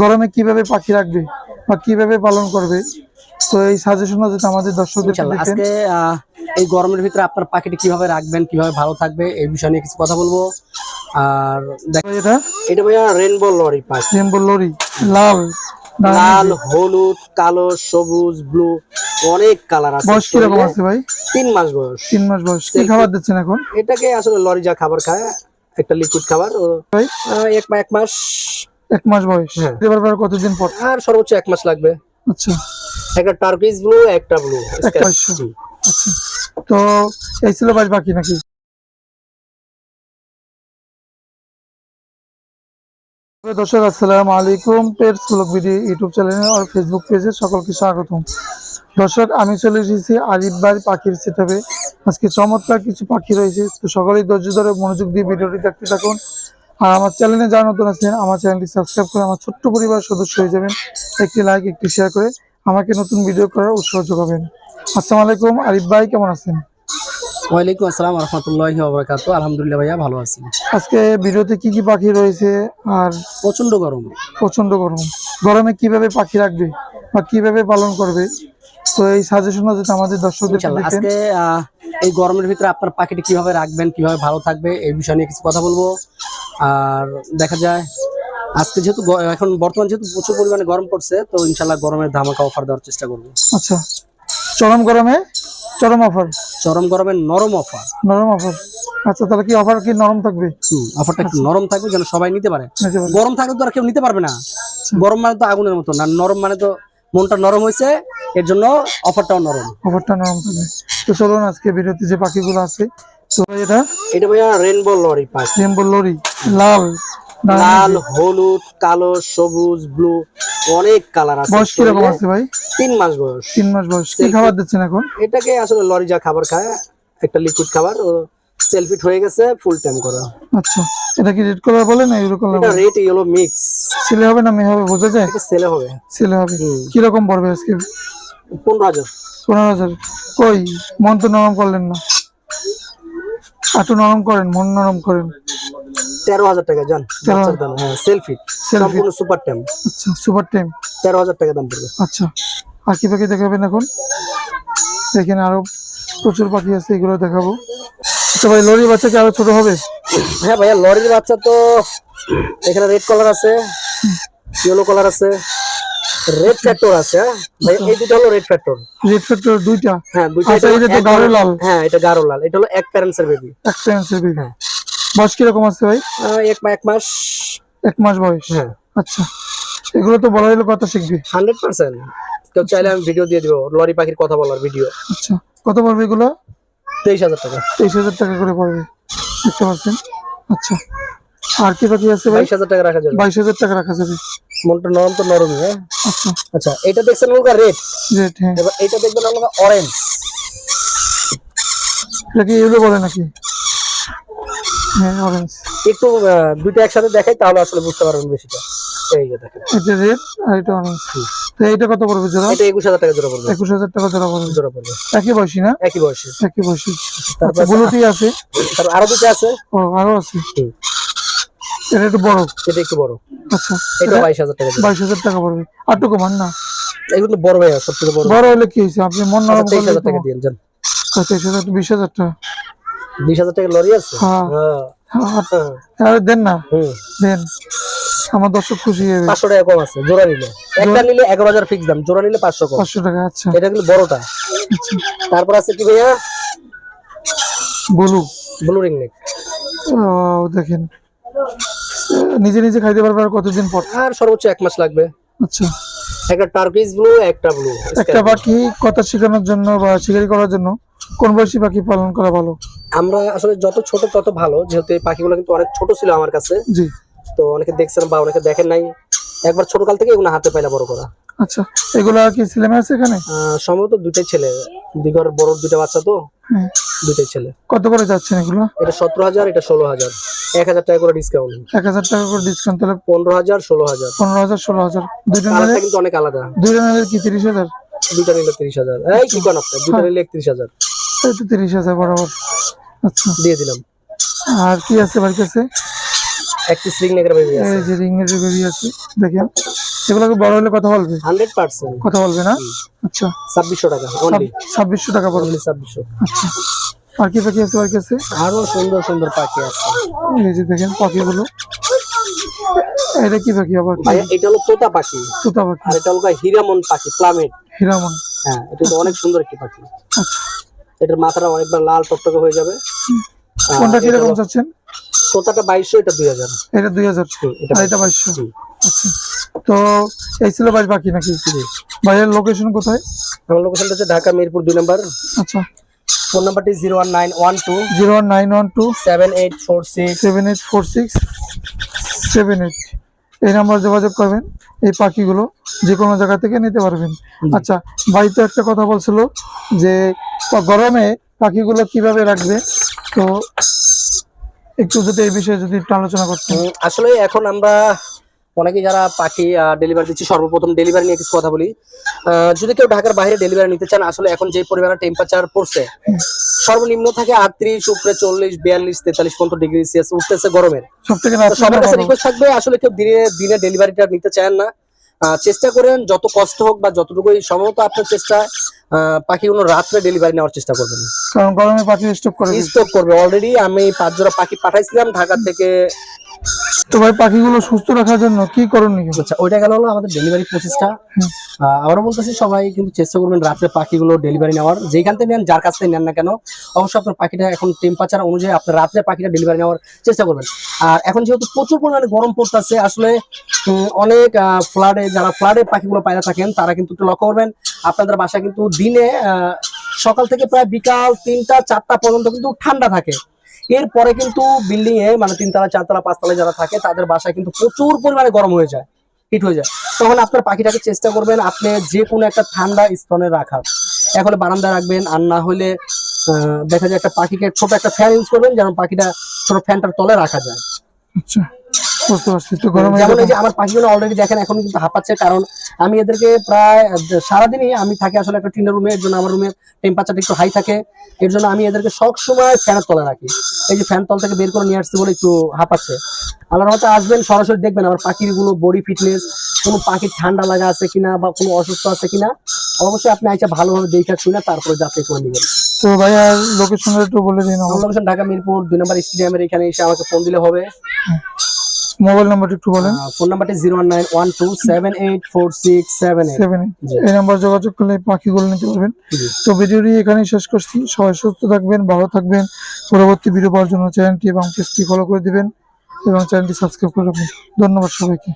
গরমে কীভাবে পাখি রাখবে বা কীভাবে পালন করবে? তো এই সাজেশনটা যদি আমাদের দর্শকদের আজকে এই গরমের ভিতরে আপনার পাখিটি কীভাবে রাখবেন কীভাবে ভালো থাকবে এই বিষয় নিয়ে কিছু কথা বলব। আর দেখ এটা এটা ভাইয়া রেনবো লরি পাখি। রেমবো লরি লাল লাল হলুদ কালো সবুজ ব্লু অনেক কালার আছে। বয়স কীরকম আছে ভাই? তিন মাস বয়স। তিন মাস বয়স। কি খাবার দিচ্ছেন এখন? এটাকে আসলে লরি যা খাবার খায় একটা লিকুইড খাবার। ও ভাই? এক মাস এক মাস বয়স। হ্যাঁ। এবার এবার কতদিন পর? আর সর্বোচ্চ এক মাস লাগবে। আচ্ছা। একটা টার্কিস ব্লু একটা ব্লু আচ্ছা। তো এই ছিল বাস বাকি নাকি? দর্শক আসসালামু আলাইকুম। পেটস ব্লগ ভিডিও ইউটিউব চ্যানেলে আর ফেসবুক পেজে সকলকে স্বাগতম। দর্শক আমি চলে এসেছি আরিফ ভাই পাখির সেটাবে আজকে চমৎকার কিছু পাখি রয়েছে। তো সকলেই ধৈর্য ধরে মনোযোগ দিয়ে ভিডিওটি দেখতে থাকুন। আর আমার চ্যানেলে যারা নতুন আছেন আমার চ্যানেলটি সাবস্ক্রাইব করে আমার ছোট্ট পরিবার সদস্য হয়ে যাবেন। একটি লাইক একটি শেয়ার করে আমাকে নতুন ভিডিও করার উৎসাহ যোগাবেন। আসসালামু আলাইকুম আরিফ ভাই কেমন আছেন? ওয়ালাইকুম আসসালাম রহমতুল্লাহি ওয়া আলহামদুলিল্লাহ ভাইয়া ভালো আছি। আজকে ভিডিওতে কি কি পাখি রয়েছে আর প্রচণ্ড গরম। প্রচণ্ড গরম। গরমে কীভাবে পাখি রাখবে বা কীভাবে পালন করবে? তো এই সাজেশনটা যদি আমাদের দর্শকদের আজকে এই গরমের ভিতরে আপনার পাখিটি কীভাবে রাখবেন কীভাবে ভালো থাকবে এই বিষয় নিয়ে কিছু কথা বলব। আর দেখা যায় আজকে যেহেতু এখন বর্তমান যেহেতু প্রচুর পরিমাণে গরম পড়ছে তো ইনশাল্লাহ গরমের ধামাকা অফার দেওয়ার চেষ্টা করব। আচ্ছা। চরম গরমে চরম অফার চরম গরমের নরম অফার নরম অফার আচ্ছা তাহলে কি অফার কি নরম থাকবে? অফারটা একটু নরম থাকবে যেন সবাই নিতে পারে। গরম থাকলে তো আর কেউ নিতে পারবে না। গরম মানে তো আগুনের মতো না নরম মানে তো মনটা নরম হয়েছে এর জন্য অফারটাও নরম। অফারটা নরম থাকবে। তো চলুন আজকে ভিডিওতে যে পাখিগুলো আছে এটা? এটা ভাইয়া রেনবো লরি লরি লাল লাল হলুদ কালো সবুজ ব্লু অনেক কালার আছে। বয়স কীরকম আছে ভাই? তিন মাস বয়স। তিন মাস বয়স। কি খাবার দিচ্ছেন এখন? এটাকে আসলে লরি যা খাবার খায় একটা লিকুইড খাবার ও সেলফিট হয়ে গেছে ফুল টাইম করা। আচ্ছা এটা কি রেড কালার বলে না কালার এটা রেড ইয়েলো মিক্স ছেলে হবে না মেয়ে হবে বোঝা যায়? এটা হবে। ছেলে হবে। পড়বে আজকে? পনেরো হাজার। পনেরো হাজার। কই? মন তো নরম করলেন না। একটু নরম করেন মন নরম করেন। তেরো হাজার টাকা জান। বাচ্চার দাম হ্যাঁ সেলফি। সম্পূর্ণ সুপার টাইম আচ্ছা সুপার টাইম তেরো হাজার টাকা দাম পড়বে। আচ্ছা কি পাখি দেখাবেন এখন? দেখেন আরও প্রচুর পাখি আছে এগুলো দেখাবো। আচ্ছা ভাই লরি বাচ্চা কি আরও ছোট হবে? হ্যাঁ ভাইয়া লরির বাচ্চা তো এখানে রেড কালার আছে ইয়েলো কালার আছে। রেড ফ্যাক্টর আছে হ্যাঁ? ভাই এই দুটো হলো রেড ফ্যাক্টর রেড ফ্যাক্টর দুইটা। হ্যাঁ দুইটা আচ্ছা, এটা তো গাঢ় লাল। হ্যাঁ এটা গাঢ় লাল। এটা হলো এক প্যারেন্টসের বেবি এক্সপেরিয়েন্সের বেবি হ্যাঁ। বয়স কীরকম আছে ভাই? এক মা- এক মাস। এক মাস বয়স। হ্যাঁ। আচ্ছা। এগুলো তো বলা হলো কথা শিখবে। Hundred percent. কেউ চাইলে আমি ভিডিও দিয়ে দিব লরি পাখির কথা বলার ভিডিও আচ্ছা। কত পড়বে এগুলো? তেইশ হাজার টাকা। তেইশ হাজার টাকা করে পড়বে। দেখতে পাচ্ছেন? আচ্ছা। আর কি বাকি আছে ভাই? বাইশ হাজার টাকা রাখা যাবে। বাইশ হাজার টাকা রাখা যাবে। মনটা নরম তো নরমই হ্যাঁ? আচ্ছা। আচ্ছা এটা দেখছেন ওলকা রেড? রেট হ্যাঁ। এবার এটা দেখবেন ওলকা অরেঞ্জ এটা কি বলে নাকি? হ্যাঁ অরেঞ্জ একটু দুইটা একসাথে দেখাই তাহলে আসলে বুঝতে পারবেন বেশিটা। এই যে দেখেন। এটা রেড আর এটা অরেঞ্জ তো এইটা কত পড়বে জোড়া? এটা একুশ হাজার টাকা জোড়া পড়বে। একুশ হাজার টাকা জোড়া পড়বে। জোড়া পড়বে। একই বয়সী না? একই বয়সে। একই বয়সী। তারপর আচ্ছা ব্লুটি আছে। তারপর আরও দুটো আছে। ও আরও আছে। এটা একটু বড়। এটা একটু বড়। আচ্ছা। এটা বাইশ হাজার টাকা জোড়া বাইশ হাজার টাকা পড়বে। আর টুকু মান না। এগুলো তো বড় ভাইয়া সবথেকে বড়। বড় হলে কি হয়েছে? আপনি মন নরম তেইশ করলে হাজার টাকা দিয়ে যান তেইশ হাজার বিশ হাজার টাকা। বিশ হাজার টাকা লরি আছে? হ্যাঁ। হ্যাঁ। হ্যাঁ। দেন না। হুম। দেন। আমার দর্শক খুশি হবে পাঁচশো টাকা কম আছে জোড়া নিলে। একটা নিলে এগারো হাজার ফিক্স দাম জোড়া নিলে পাঁচশো কম। পাঁচশো টাকা আচ্ছা। এটা কিন্তু বড়টা। আচ্ছা। তারপর আছে কি ভাইয়া? বলু। Blue ring neck. ও দেখেন। নিজে নিজে খাইতে পারবে আর কতদিন পর? আর সর্বোচ্চ এক মাস লাগবে। আচ্ছা। একটা টার্কিশ ব্লু একটা ব্লু একটা পাখি কথা শেখানোর জন্য বা শিকারি করার জন্য কোন বয়সী পাখি পালন করা ভালো? আমরা আসলে যত ছোট তত ভালো। যেহেতু এই পাখিগুলো কিন্তু অনেক ছোট ছিল আমার কাছে। জি। তো অনেকে দেখছেন বা অনেকে দেখেন নাই। একবার ছোট কাল থেকে এগুলো হাতে পাইলা বড় করা। আচ্ছা এগুলা কি ছেলে আছে এখানে? সম্ভবত দুটাই ছেলে। দিঘর বড় দুটা বাচ্চা তো হ্যাঁ দুটাই ছেলে। কত করে যাচ্ছেন এগুলো? এটা সতেরো হাজার এটা ষোলো হাজার। এক হাজার টাকা করে ডিসকাউন্ট এক হাজার টাকা করে ডিসকাউন্ট তাহলে পনেরো হাজার ষোলো হাজার। পনেরো হাজার ষোলো হাজার। দুইটা নিলে কিন্তু অনেক আলাদা। দুইটা নিলে কি তিরিশ হাজার? দুটা নিলে তিরিশ হাজার। এই কি কোন আপনার দুটা নিলে একত্রিশ হাজার। এই তো তিরিশ হাজার বরাবর। আচ্ছা। দিয়ে দিলাম। আর কি আছে বাড়ির কাছে? একটি স্প্রিং নেকের বেবি আছে এই যে রিং এর বেবি আছে দেখেন। এগুলোকে বড় হলে কথা বলবে? Hundred percent. কথা বলবে না? আচ্ছা। টাকা অনলি টাকা পড়বে। আচ্ছা। আর পাখি আছে আর আছে? আরও সুন্দর সুন্দর পাখি আছে। এই যে দেখেন পাখিগুলো। এটা কি পাখি আবার এটা হলো তোতা পাখি। তুতা পাখি। আর এটা হলো হিরামন পাখি প্লামেট। হিরামন। হ্যাঁ এটা তো অনেক সুন্দর একটি পাখি। আচ্ছা। এটার মাথাটা অনেকবার লাল টকটকে হয়ে যাবে। কোনটা কীরকম চাচ্ছেন? তোতাটা বাইশশো এটা দুই হাজার। এটা দুই হাজার। এটা আর এটা বাইশশো। আচ্ছা। তো এই ছিল ভাই পাখি নাকি? ভাইয়ের লোকেশন কোথায়? আমার লোকেশনটা হচ্ছে ঢাকা মিরপুর দুই নাম্বার। আচ্ছা। ফোন নাম্বারটি zero one nine one two zero one nine one two seven eight four six. Seven eight four six. Seven eight. এই নাম্বার যোগাযোগ করবেন এই পাখিগুলো যে কোনো জায়গা থেকে নিতে পারবেন। আচ্ছা ভাই তো একটা কথা বলছিল যে গরমে পাখিগুলো কীভাবে রাখবে? তো একটু যদি এই বিষয়ে যদি একটু আলোচনা করতেন উম, আসলে এখন আমরা অনেকে যারা পাখি ডেলিভারি দিচ্ছি সর্বপ্রথম ডেলিভারি নিয়ে কিছু কথা বলি। যদি কেউ ঢাকার বাইরে ডেলিভারি নিতে চান আসলে এখন যে পরিমাণে টেম্পারেচার পড়ছে সর্বনিম্ন থাকে আটত্রিশ উপরে চল্লিশ বিয়াল্লিশ তেতাল্লিশ পর্যন্ত ডিগ্রি সেলসিয়াস উঠতেছে গরমের। সবার কাছে রিকোয়েস্ট থাকবে আসলে কেউ দিনে দিনে ডেলিভারিটা নিতে চান না। চেষ্টা করেন যত কষ্ট হোক বা যতটুকুই সম্ভবত আপনার চেষ্টা আহ, পাখিগুলো রাত্রে ডেলিভারি নেওয়ার চেষ্টা করবেন কারণ গরমে পাখি স্টপ করে দিচ্ছে। স্টক করবে অলরেডি আমি পাঁচ জোড়া পাখি পাঠাইছিলাম ঢাকা থেকে তো ভাই পাখিগুলো সুস্থ রাখার জন্য কি করণীয়? আচ্ছা ওইটা গেল হলো আমাদের ডেলিভারি প্রসেসটা। আবারও বলতেছি সবাই কিন্তু চেষ্টা করবেন রাত্রে পাখিগুলো ডেলিভারি নেওয়ার। যেখান থেকে নেন যার কাছ থেকে নেন না কেন অবশ্যই আপনার পাখিটা এখন টেম্পারেচার অনুযায়ী আপনার রাত্রে পাখিটা ডেলিভারি নেওয়ার চেষ্টা করবেন। আর এখন যেহেতু প্রচুর পরিমাণে গরম পড়তেছে আসলে অনেক ফ্লাডে যারা ফ্লাডে পাখিগুলো পায়রা থাকেন তারা কিন্তু একটু লক্ষ্য করবেন আপনাদের বাসা কিন্তু দিনে আহ, সকাল থেকে প্রায় বিকাল তিনটা চারটা পর্যন্ত কিন্তু ঠান্ডা থাকে। এরপরে কিন্তু বিল্ডিং এ মানে তিনতলা, চারতলা পাঁচতলা যারা থাকে, তাদের বাসায় কিন্তু প্রচুর পরিমাণে গরম হয়ে যায় হিট হয়ে যায়। তখন আপনার পাখিটাকে চেষ্টা করবেন আপনি যে কোনো একটা ঠান্ডা স্থানে রাখার। এখন বারান্দায় রাখবেন, আর না হলে দেখা যায় একটা পাখিকে ছোট একটা ফ্যান ইউজ করবেন, যেন পাখিটা ছোট ফ্যানটার তলে রাখা যায়। আচ্ছা। বুঝতে পারছি তো গরমে যেমন এই যে আমার পাখিগুলো অলরেডি দেখেন এখন কিন্তু হাঁপাচ্ছে কারণ আমি এদেরকে প্রায় সারাদিনই আমি থাকি আসলে একটা টিনের রুমে এর জন্য আমার রুমের টেম্পারেচারটা একটু হাই থাকে। এর জন্য আমি এদেরকে সব সময় ফ্যানের তলে রাখি। এই যে ফ্যান তল থেকে বের করে নিয়ে আসছি বলে একটু হাঁপাচ্ছে। আল্লাহর হয়তো আসবেন সরাসরি দেখবেন আমার পাখিগুলো বডি ফিটনেস কোনো পাখির ঠান্ডা লাগা আছে কিনা বা কোনো অসুস্থ আছে কিনা অবশ্যই আপনি আইসা ভালোভাবে দেখে শুনে তারপরে যাচাই করে নেবেন। তো ভাইয়া লোকেশনটা একটু বলে দিন আমার লোকেশন ঢাকা মিরপুর দুই নম্বর স্টেডিয়ামের এখানে এসে আমাকে ফোন দিলে হবে। মোবাইল নাম্বারটা একটু বলেন। ফোন নাম্বারটি zero nine one two seven eight four six seven seven. এই নাম্বার যোগাযোগ করলে পাখিগুলো নিতে পারবেন। তো ভিডিওটি এখানেই শেষ করছি। সবাই সুস্থ থাকবেন ভালো থাকবেন। পরবর্তী ভিডিও পাওয়ার জন্য চ্যানেলটি এবং পেজটি ফলো করে দিবেন এবং চ্যানেলটি সাবস্ক্রাইব করে রাখবেন। ধন্যবাদ সবাইকে।